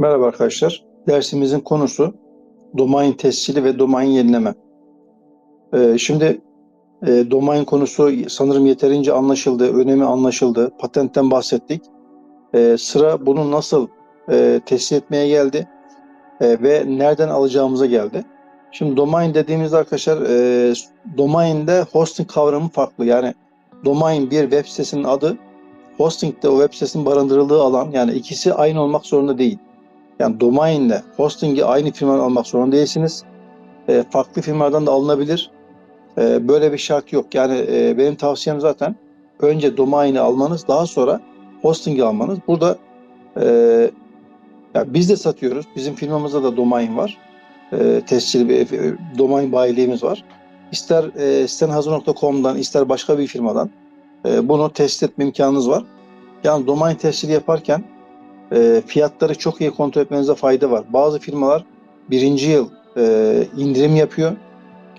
Merhaba arkadaşlar. Dersimizin konusu domain tescili ve domain yenileme. Ee, şimdi e, domain konusu sanırım yeterince anlaşıldı, önemi anlaşıldı. Patentten bahsettik. Ee, sıra bunu nasıl e, tescil etmeye geldi e, ve nereden alacağımıza geldi. Şimdi domain dediğimizde arkadaşlar e, domainde hosting kavramı farklı. Yani domain bir web sitesinin adı, hosting de o web sitesinin barındırıldığı alan. Yani ikisi aynı olmak zorunda değil. Yani domainle hosting'i aynı firmadan almak zorunda değilsiniz. E, farklı firmadan da alınabilir. E, böyle bir şart yok. Yani e, benim tavsiyem zaten önce domaini almanız, daha sonra hosting'i almanız. Burada e, ya biz de satıyoruz. Bizim firmamızda da domain var. E, tescil bir e, domain bayiliğimiz var. İster e, stenhazır.com'dan, ister başka bir firmadan e, bunu test etme imkanınız var. Yani domain tescili yaparken e, fiyatları çok iyi kontrol etmenize fayda var. Bazı firmalar birinci yıl e, indirim yapıyor.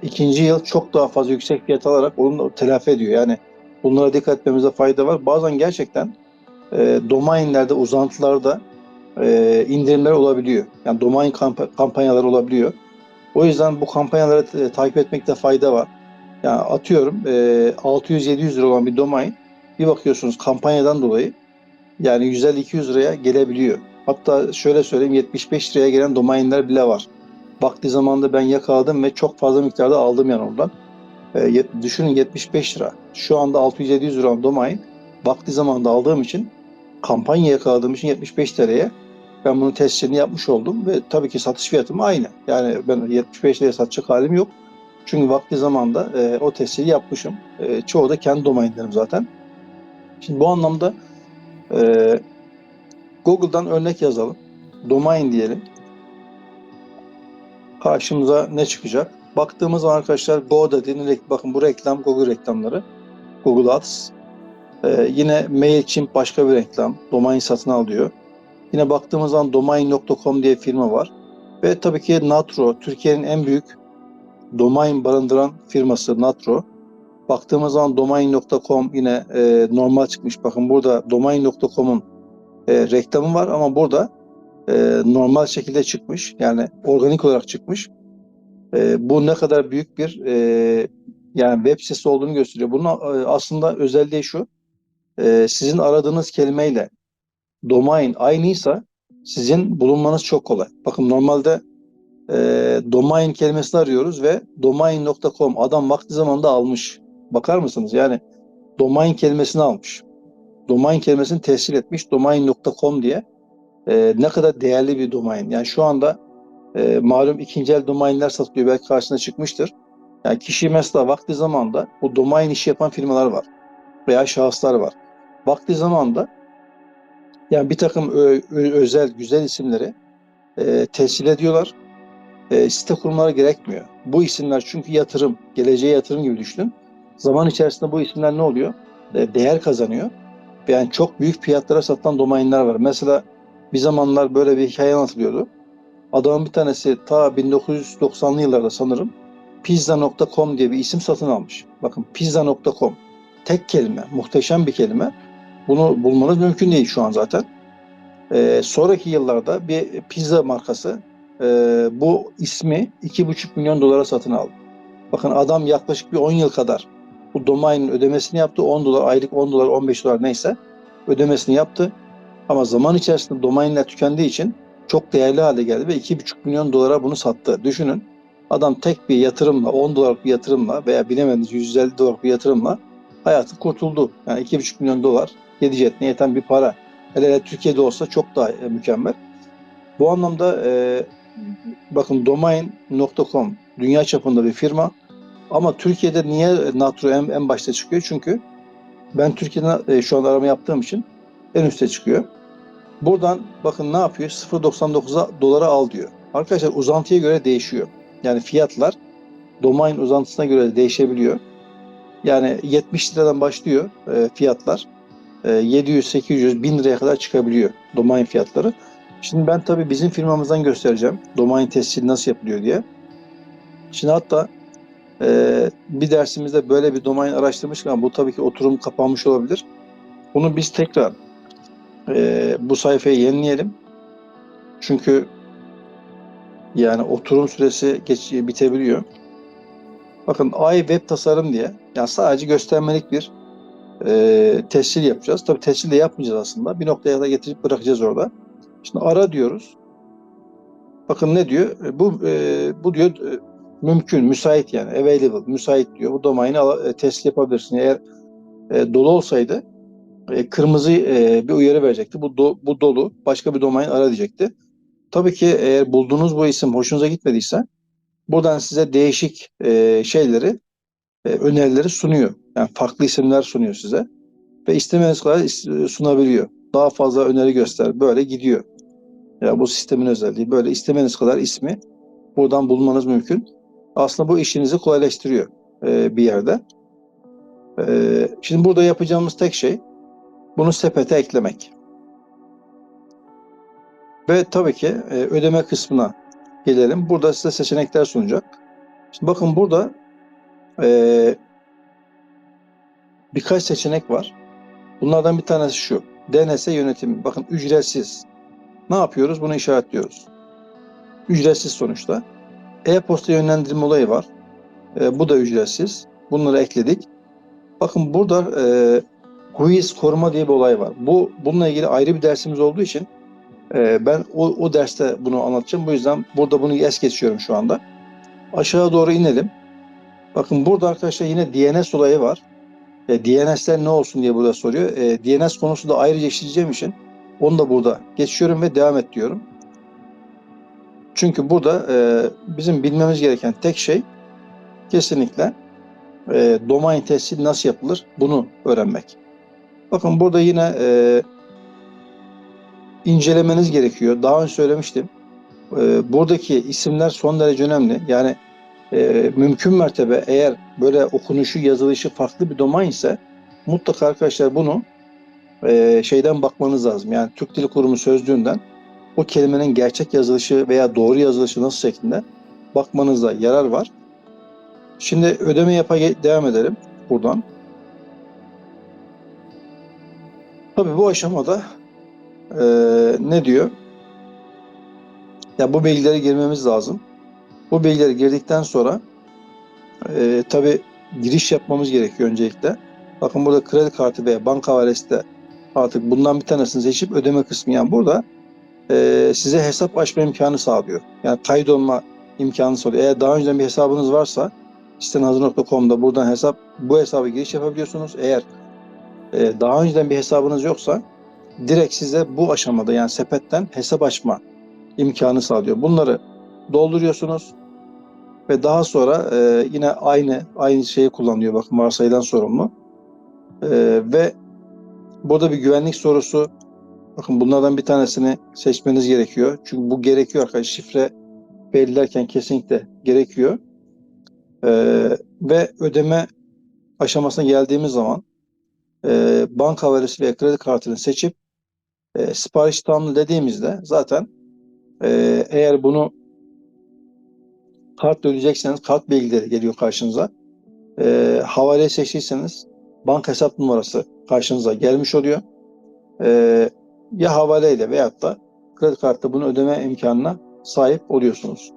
ikinci yıl çok daha fazla yüksek fiyat alarak onu telafi ediyor. Yani bunlara dikkat etmemize fayda var. Bazen gerçekten e, domainlerde, uzantılarda e, indirimler olabiliyor. Yani domain kamp- kampanyaları olabiliyor. O yüzden bu kampanyaları e, takip etmekte fayda var. Yani atıyorum e, 600-700 lira olan bir domain bir bakıyorsunuz kampanyadan dolayı yani 150-200 liraya gelebiliyor. Hatta şöyle söyleyeyim 75 liraya gelen domainler bile var. Vakti zamanında ben yakaladım ve çok fazla miktarda aldım yani oradan. E, düşünün 75 lira. Şu anda 600-700 lira domain vakti zamanında aldığım için kampanya yakaladığım için 75 liraya ben bunu testlerini yapmış oldum ve tabii ki satış fiyatım aynı. Yani ben 75 liraya satacak halim yok. Çünkü vakti zamanda e, o testleri yapmışım. E, çoğu da kendi domainlerim zaten. Şimdi bu anlamda e, Google'dan örnek yazalım. Domain diyelim. Karşımıza ne çıkacak? Baktığımız zaman arkadaşlar GoDaddy'nin bakın bu reklam Google reklamları. Google Ads. Ee, yine MailChimp başka bir reklam. Domain satın al diyor. Yine baktığımız zaman domain.com diye firma var. Ve tabii ki Natro, Türkiye'nin en büyük domain barındıran firması Natro. Baktığımız zaman domain.com yine e, normal çıkmış. Bakın burada domain.com'un e, reklamı var ama burada e, normal şekilde çıkmış. Yani organik olarak çıkmış. E, bu ne kadar büyük bir e, yani web sitesi olduğunu gösteriyor. Bunun e, aslında özelliği şu. E, sizin aradığınız kelimeyle domain aynıysa sizin bulunmanız çok kolay. Bakın normalde e, domain kelimesini arıyoruz ve domain.com adam vakti zamanında almış. Bakar mısınız? Yani domain kelimesini almış. Domain kelimesini tescil etmiş domain.com diye. E, ne kadar değerli bir domain. Yani şu anda e, malum ikinci el domainler satılıyor. Belki karşısına çıkmıştır. Yani kişi mesela vakti zamanda bu domain işi yapan firmalar var. Veya şahıslar var. Vakti zamanda yani bir takım ö, ö, özel, güzel isimleri e, tescil ediyorlar. E, site kurmaları gerekmiyor. Bu isimler çünkü yatırım, geleceğe yatırım gibi düşünün. Zaman içerisinde bu isimler ne oluyor? E, değer kazanıyor. Yani çok büyük fiyatlara satılan domainler var. Mesela bir zamanlar böyle bir hikaye anlatılıyordu. Adamın bir tanesi ta 1990'lı yıllarda sanırım pizza.com diye bir isim satın almış. Bakın pizza.com tek kelime, muhteşem bir kelime. Bunu bulmanız mümkün değil şu an zaten. Ee, sonraki yıllarda bir pizza markası e, bu ismi 2,5 milyon dolara satın aldı. Bakın adam yaklaşık bir 10 yıl kadar bu domainin ödemesini yaptı. 10 dolar, aylık 10 dolar, 15 dolar neyse ödemesini yaptı. Ama zaman içerisinde domainler tükendiği için çok değerli hale geldi ve 2,5 milyon dolara bunu sattı. Düşünün adam tek bir yatırımla, 10 dolarlık bir yatırımla veya bilemediniz 150 dolarlık bir yatırımla hayatı kurtuldu. Yani 2,5 milyon dolar yedi cetine yeten bir para. Hele hele Türkiye'de olsa çok daha e, mükemmel. Bu anlamda e, bakın domain.com dünya çapında bir firma ama Türkiye'de niye Natro en, en başta çıkıyor? Çünkü ben Türkiye'de e, şu an arama yaptığım için en üste çıkıyor. Buradan bakın ne yapıyor? 0.99'a dolara al diyor. Arkadaşlar uzantıya göre değişiyor. Yani fiyatlar domain uzantısına göre değişebiliyor. Yani 70 liradan başlıyor e, fiyatlar. E, 700, 800, 1000 liraya kadar çıkabiliyor domain fiyatları. Şimdi ben tabii bizim firmamızdan göstereceğim domain tescili nasıl yapılıyor diye. Şimdi hatta e, bir dersimizde böyle bir domain araştırmışken ama bu tabii ki oturum kapanmış olabilir. Bunu biz tekrar e, bu sayfayı yenileyelim. Çünkü yani oturum süresi geç, bitebiliyor. Bakın ay web tasarım diye yani sadece göstermelik bir e, tescil yapacağız. Tabii tescil de yapmayacağız aslında. Bir noktaya da getirip bırakacağız orada. Şimdi ara diyoruz. Bakın ne diyor? E, Bu e, bu diyor e, mümkün, müsait yani available, müsait diyor. Bu domaini e, tescil yapabilirsin. Eğer e, dolu olsaydı e, kırmızı e, bir uyarı verecekti. Bu do- bu dolu. Başka bir domain ara diyecekti. Tabii ki eğer bulduğunuz bu isim hoşunuza gitmediyse buradan size değişik e, şeyleri e, önerileri sunuyor. Yani farklı isimler sunuyor size ve istemeniz kadar is- sunabiliyor. Daha fazla öneri göster. Böyle gidiyor. Ya bu sistemin özelliği. Böyle istemeniz kadar ismi buradan bulmanız mümkün. Aslında bu işinizi kolaylaştırıyor e, bir yerde. E, şimdi burada yapacağımız tek şey bunu sepete eklemek. Ve tabii ki e, ödeme kısmına gelelim. Burada size seçenekler sunacak. Şimdi bakın burada e, birkaç seçenek var. Bunlardan bir tanesi şu. DNS yönetimi. Bakın ücretsiz. Ne yapıyoruz? Bunu işaretliyoruz. Ücretsiz sonuçta. E-posta yönlendirme olayı var. E, bu da ücretsiz. Bunları ekledik. Bakın burada e, quiz koruma diye bir olay var. Bu bununla ilgili ayrı bir dersimiz olduğu için e, ben o, o derste bunu anlatacağım. Bu yüzden burada bunu es geçiyorum şu anda. Aşağı doğru inelim. Bakın burada arkadaşlar yine DNS olayı var. E, DNS'ler ne olsun diye burada soruyor. E, DNS konusu da ayrıca işleyeceğim için onu da burada geçiyorum ve devam et diyorum. Çünkü burada e, bizim bilmemiz gereken tek şey kesinlikle e, domain tescil nasıl yapılır bunu öğrenmek. Bakın burada yine e, incelemeniz gerekiyor. Daha önce söylemiştim. E, buradaki isimler son derece önemli. Yani e, mümkün mertebe eğer böyle okunuşu, yazılışı farklı bir domain ise mutlaka arkadaşlar bunu e, şeyden bakmanız lazım. Yani Türk Dili Kurumu sözlüğünden o kelimenin gerçek yazılışı veya doğru yazılışı nasıl şeklinde bakmanızda yarar var. Şimdi ödeme yapa devam edelim buradan. Tabii bu aşamada e, ne diyor? Ya bu bilgileri girmemiz lazım. Bu bilgileri girdikten sonra e, tabii giriş yapmamız gerekiyor öncelikle. Bakın burada kredi kartı veya banka havalesi de artık bundan bir tanesini seçip ödeme kısmı yani burada e, size hesap açma imkanı sağlıyor. Yani kaydolma imkanı sağlıyor. Eğer daha önceden bir hesabınız varsa istenhazır.com'da buradan hesap bu hesaba giriş yapabiliyorsunuz. Eğer e, daha önceden bir hesabınız yoksa direkt size bu aşamada yani sepetten hesap açma imkanı sağlıyor. Bunları dolduruyorsunuz ve daha sonra e, yine aynı aynı şeyi kullanıyor bakın varsayılan sorumlu. E, ve burada bir güvenlik sorusu bakın bunlardan bir tanesini seçmeniz gerekiyor. Çünkü bu gerekiyor arkadaşlar. Şifre belirlerken kesinlikle gerekiyor. E, ve ödeme aşamasına geldiğimiz zaman e, banka havalesi veya kredi kartını seçip e, sipariş tamamlı dediğimizde zaten e, eğer bunu kartla ödeyecekseniz kart bilgileri geliyor karşınıza. E, havale seçtiyseniz banka hesap numarası karşınıza gelmiş oluyor. E, ya havaleyle veyahut da kredi kartla bunu ödeme imkanına sahip oluyorsunuz.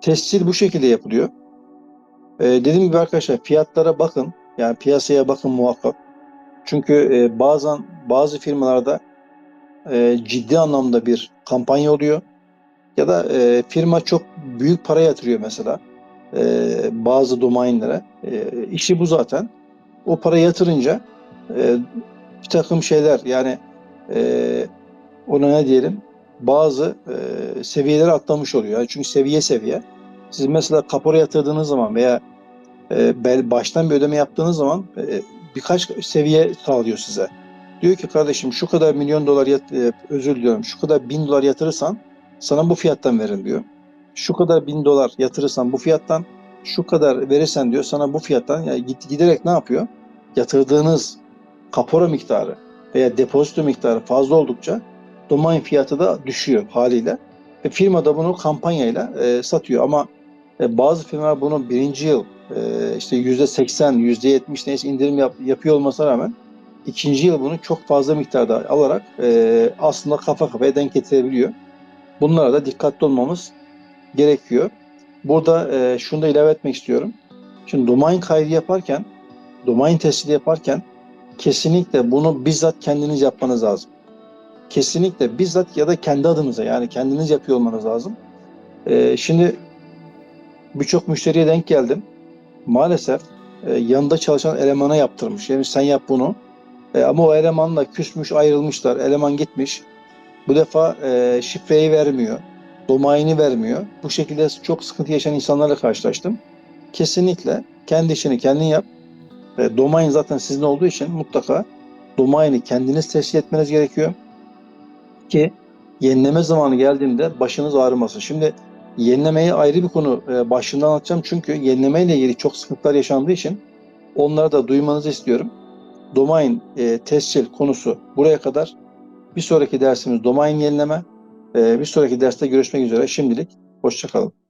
Tescil bu şekilde yapılıyor. E, dediğim gibi arkadaşlar fiyatlara bakın. Yani piyasaya bakın muhakkak. Çünkü e, bazen bazı firmalarda e, ciddi anlamda bir kampanya oluyor. Ya da e, firma çok büyük para yatırıyor mesela e, bazı domainlere. E, işi bu zaten. O para yatırınca e, bir takım şeyler yani e, ona ne diyelim bazı e, seviyeleri atlamış oluyor. Yani çünkü seviye seviye. Siz mesela kapora yatırdığınız zaman veya e, bel baştan bir ödeme yaptığınız zaman e, birkaç seviye sağlıyor size. Diyor ki kardeşim şu kadar milyon dolar yat, e, özür diliyorum şu kadar bin dolar yatırırsan sana bu fiyattan verin diyor. Şu kadar bin dolar yatırırsan bu fiyattan şu kadar verirsen diyor sana bu fiyattan yani giderek ne yapıyor? Yatırdığınız kapora miktarı veya depozito miktarı fazla oldukça domain fiyatı da düşüyor haliyle. Ve firma da bunu kampanyayla e, satıyor ama e, bazı firmalar bunu birinci yıl e, işte yüzde seksen, yüzde yetmiş neyse indirim yap, yapıyor olmasına rağmen ikinci yıl bunu çok fazla miktarda alarak e, aslında kafa kafaya denk getirebiliyor. Bunlara da dikkatli olmamız gerekiyor. Burada e, şunu da ilave etmek istiyorum. Şimdi domain kaydı yaparken, domain tespiti yaparken kesinlikle bunu bizzat kendiniz yapmanız lazım. Kesinlikle bizzat ya da kendi adınıza yani kendiniz yapıyor olmanız lazım. E, şimdi birçok müşteriye denk geldim. Maalesef e, yanında çalışan elemana yaptırmış. Yani sen yap bunu. E, ama o elemanla küsmüş, ayrılmışlar. Eleman gitmiş. Bu defa e, şifreyi vermiyor. Domaini vermiyor. Bu şekilde çok sıkıntı yaşayan insanlarla karşılaştım. Kesinlikle kendi işini kendin yap. E, domain zaten sizin olduğu için mutlaka domaini kendiniz tescil etmeniz gerekiyor. Ki yenileme zamanı geldiğinde başınız ağrımasın. Şimdi yenilemeyi ayrı bir konu e, başından anlatacağım. Çünkü yenileme ile ilgili çok sıkıntılar yaşandığı için onları da duymanızı istiyorum. Domain e, tescil konusu buraya kadar. Bir sonraki dersimiz domain yenileme. E, bir sonraki derste görüşmek üzere. Şimdilik hoşçakalın.